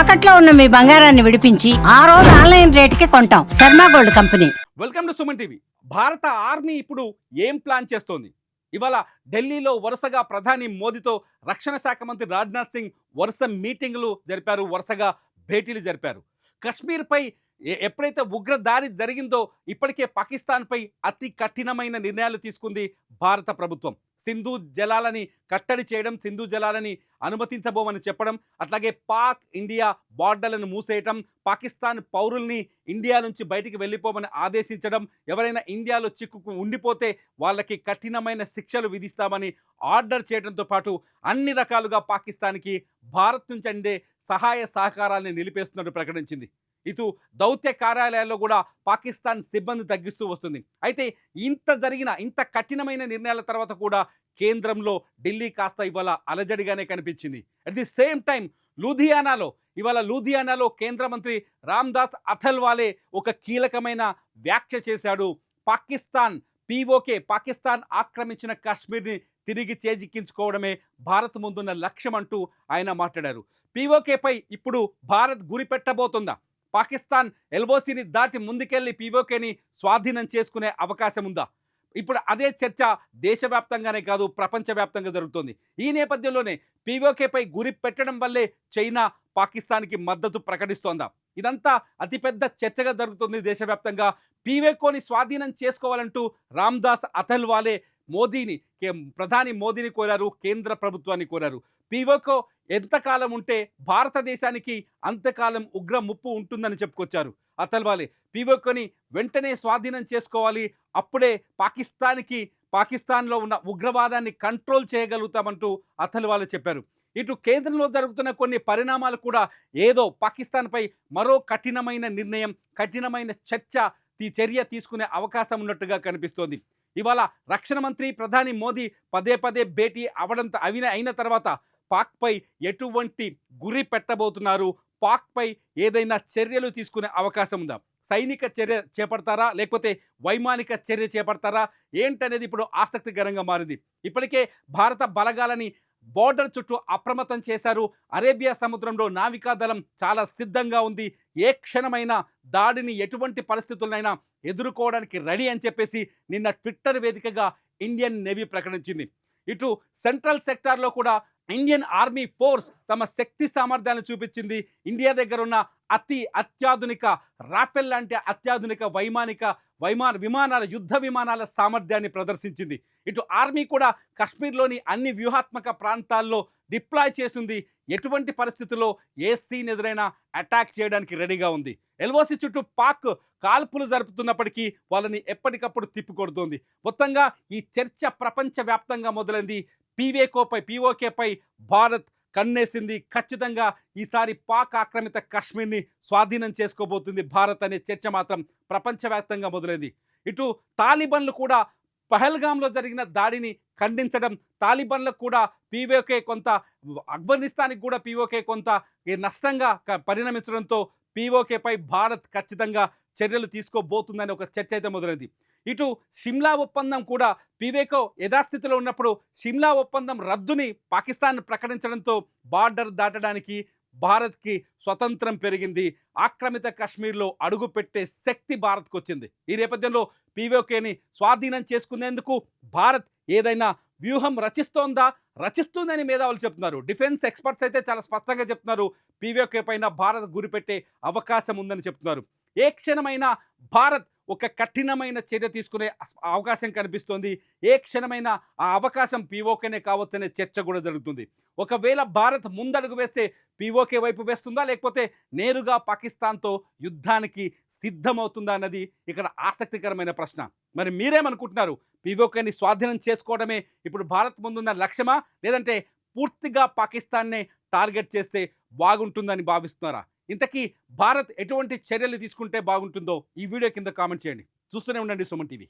తాకట్లో ఉన్న మీ బంగారాన్ని విడిపించి ఆ రోజు ఆన్లైన్ రేటుకి కొంటాం. Sharma gold company. Welcome to Suman TV. భారత ఆర్మీ ఇప్పుడు ఏం ప్లాన్ చేస్తోంది? ఇవాళ ఢిల్లీలో వరుసగా ప్రధాని మోదీతో రక్షణ శాఖ మంత్రి రాజ్నాథ్ సింగ్ వరుస మీటింగులు జరిపారు వరుసగా భేటీలు జరిపారు. కశ్మీర్పై ఎప్పుడైతే ఉగ్ర దాడి జరిగిందో ఇప్పటికే పాకిస్తాన్పై అతి కఠినమైన నిర్ణయాలు తీసుకుంది భారత ప్రభుత్వం. సింధు జలాలని కట్టడి చేయడం సింధు జలాలని అనుమతించబోమని చెప్పడం అట్లాగే పాక్ ఇండియా బార్డర్లను మూసేయటం పాకిస్తాన్ పౌరుల్ని ఇండియా నుంచి బయటికి వెళ్ళిపోమని ఆదేశించడం ఎవరైనా ఇండియాలో చిక్కుకు ఉండిపోతే వాళ్ళకి కఠినమైన శిక్షలు విధిస్తామని ఆర్డర్ చేయడంతో పాటు అన్ని రకాలుగా పాకిస్తాన్కి భారత్ నుంచి అందే సహాయ సహకారాల్ని నిలిపేస్తున్నట్టు ప్రకటించింది. ఇటు దౌత్య కార్యాలయాల్లో కూడా పాకిస్తాన్ సిబ్బంది తగ్గిస్తూ వస్తుంది. అయితే ఇంత జరిగిన ఇంత కఠినమైన నిర్ణయాల తర్వాత కూడా కేంద్రంలో ఢిల్లీ కాస్త ఇవాళ అలజడిగానే కనిపించింది. అట్ ది సేమ్ టైం లూధియానాలో ఇవాళ లూధియానాలో కేంద్ర మంత్రి రామ్దాస్ అథల్వాలే ఒక కీలకమైన వ్యాఖ్య చేశాడు. పాకిస్తాన్ పీఓకే పాకిస్తాన్ ఆక్రమించిన కాశ్మీర్ని తిరిగి చేజిక్కించుకోవడమే భారత్ ముందున్న లక్ష్యం అంటూ ఆయన మాట్లాడారు. పీఓకేపై ఇప్పుడు భారత్ గురి పెట్టబోతుందా? పాకిస్తాన్ ఎల్ఓసిని దాటి ముందుకెళ్ళి పీఓకేని స్వాధీనం చేసుకునే అవకాశం ఉందా? ఇప్పుడు అదే చర్చ దేశవ్యాప్తంగానే కాదు ప్రపంచవ్యాప్తంగా జరుగుతోంది. ఈ నేపథ్యంలోనే పీఓకేపై గురి పెట్టడం వల్లే చైనా పాకిస్తాన్కి మద్దతు ప్రకటిస్తోందా? ఇదంతా అతిపెద్ద చర్చగా జరుగుతుంది దేశవ్యాప్తంగా. పీవేకోని స్వాధీనం చేసుకోవాలంటూ రామ్దాస్ అథల్వాలే మోదీని కే- ప్రధాని మోదీని కోరారు కేంద్ర ప్రభుత్వాన్ని కోరారు. పీవోకో ఎంతకాలం ఉంటే భారతదేశానికి అంతకాలం ఉగ్ర ముప్పు ఉంటుందని చెప్పుకొచ్చారు. అతల్వాలే పీవోకోని వెంటనే స్వాధీనం చేసుకోవాలి. అప్పుడే పాకిస్తాన్కి పాకిస్తాన్లో ఉన్న ఉగ్రవాదాన్ని కంట్రోల్ చేయగలుగుతామంటూ అతల్వాలే చెప్పారు. ఇటు కేంద్రంలో జరుగుతున్న కొన్ని పరిణామాలు కూడా ఏదో పాకిస్తాన్పై మరో కఠినమైన నిర్ణయం కఠినమైన చర్చ ఈ చర్య తీసుకునే అవకాశం ఉన్నట్టుగా కనిపిస్తోంది. ఇవాళ రక్షణ మంత్రి ప్రధాని మోదీ పదే పదే భేటీ అవడంత అవిన అయిన తర్వాత పాక్పై ఎటువంటి గురి పెట్టబోతున్నారు? పాక్పై ఏదైనా చర్యలు తీసుకునే అవకాశం ఉందా? సైనిక చర్య చేపడతారా? లేకపోతే వైమానిక చర్య చేపడతారా? ఏంటనేది ఇప్పుడు ఆసక్తికరంగా మారింది. ఇప్పటికే భారత బలగాలని బోర్డర్ చుట్టూ అప్రమత్తం చేశారు. అరేబియా సముద్రంలో నావికాదళం చాలా సిద్ధంగా ఉంది. ఏ క్షణమైనా దాడిని ఎటువంటి పరిస్థితులైనా ఎదుర్కోవడానికి రెడీ అని చెప్పేసి నిన్న ట్విట్టర్ వేదికగా ఇండియన్ నేవీ ప్రకటించింది. ఇటు సెంట్రల్ సెక్టార్లో కూడా ఇండియన్ ఆర్మీ ఫోర్స్ తమ శక్తి సామర్థ్యాన్ని చూపించింది. ఇండియా దగ్గర ఉన్న అతి అత్యాధునిక రాఫెల్ లాంటి అత్యాధునిక వైమానిక వైమాన విమానాల యుద్ధ విమానాల సామర్థ్యాన్ని ప్రదర్శించింది. ఇటు ఆర్మీ కూడా కాశ్మీర్లోని అన్ని వ్యూహాత్మక ప్రాంతాల్లో డిప్లాయ్ చేసింది. ఎటువంటి పరిస్థితుల్లో ఏ సీన్ ఎదురైనా అటాక్ చేయడానికి రెడీగా ఉంది. ఎల్ఓసి చుట్టూ పాక్ కాల్పులు జరుపుతున్నప్పటికీ వాళ్ళని ఎప్పటికప్పుడు తిప్పికొడుతోంది. మొత్తంగా ఈ చర్చ ప్రపంచవ్యాప్తంగా మొదలైంది. పీవేకోపై పీఓకేపై భారత్ కన్నేసింది. ఖచ్చితంగా ఈసారి పాక్ ఆక్రమిత కాశ్మీర్ని స్వాధీనం చేసుకోబోతుంది. భారత్ అనే చర్చ మాత్రం ప్రపంచవ్యాప్తంగా మొదలైంది. ఇటు తాలిబన్లు కూడా పహల్గాంలో జరిగిన దాడిని ఖండించడం. తాలిబన్లకు కూడా పీవోకే కొంత ఆఫ్ఘనిస్తాన్కి కూడా పీవోకే కొంత నష్టంగా పరిణమించడంతో పీఓకేపై భారత్ ఖచ్చితంగా చర్యలు తీసుకోబోతుందని ఒక చర్చ అయితే మొదలైంది. ఇటు సిమ్లా ఒప్పందం కూడా పీవేకో యథాస్థితిలో ఉన్నప్పుడు సిమ్లా ఒప్పందం రద్దుని పాకిస్తాన్ ప్రకటించడంతో బార్డర్ దాటడానికి భారత్కి స్వతంత్రం పెరిగింది. ఆక్రమిత కాశ్మీర్లో అడుగు పెట్టే శక్తి భారత్కు వచ్చింది ఈ నేపథ్యంలో పీవోకేని స్వాధీనం చేసుకునేందుకు భారత్ ఏదైనా వ్యూహం రచిస్తోందా? రచిస్తుందని మేధావులు చెప్తున్నారు. డిఫెన్స్ ఎక్స్పర్ట్స్ అయితే చాలా స్పష్టంగా చెప్తున్నారు. పీవీఓకే పైన భారత్ గురిపెట్టే అవకాశం ఉందని చెప్తున్నారు. ఏ క్షణమైనా భారత్ ఒక కఠినమైన చర్య తీసుకునే అవకాశం కనిపిస్తోంది. ఏ క్షణమైన ఆ అవకాశం పీఓకేనే కావచ్చనే చర్చ కూడా జరుగుతుంది. ఒకవేళ భారత్ ముందడుగు వేస్తే పీఓకే వైపు వేస్తుందా? లేకపోతే నేరుగా పాకిస్తాన్తో యుద్ధానికి సిద్ధమవుతుందా అన్నది ఇక్కడ ఆసక్తికరమైన ప్రశ్న. మరి మీరేమనుకుంటున్నారు? పీఓకేని స్వాధీనం చేసుకోవడమే ఇప్పుడు భారత్ ముందున్న లక్ష్యమా? లేదంటే పూర్తిగా పాకిస్తాన్నే టార్గెట్ చేస్తే బాగుంటుందని భావిస్తున్నారా? ఇంతకీ భారత్ ఎటువంటి చర్యలు తీసుకుంటే బాగుంటుందో ఈ వీడియో కింద కామెంట్ చేయండి. చూస్తూనే ఉండండి సుమన్ టీవీ.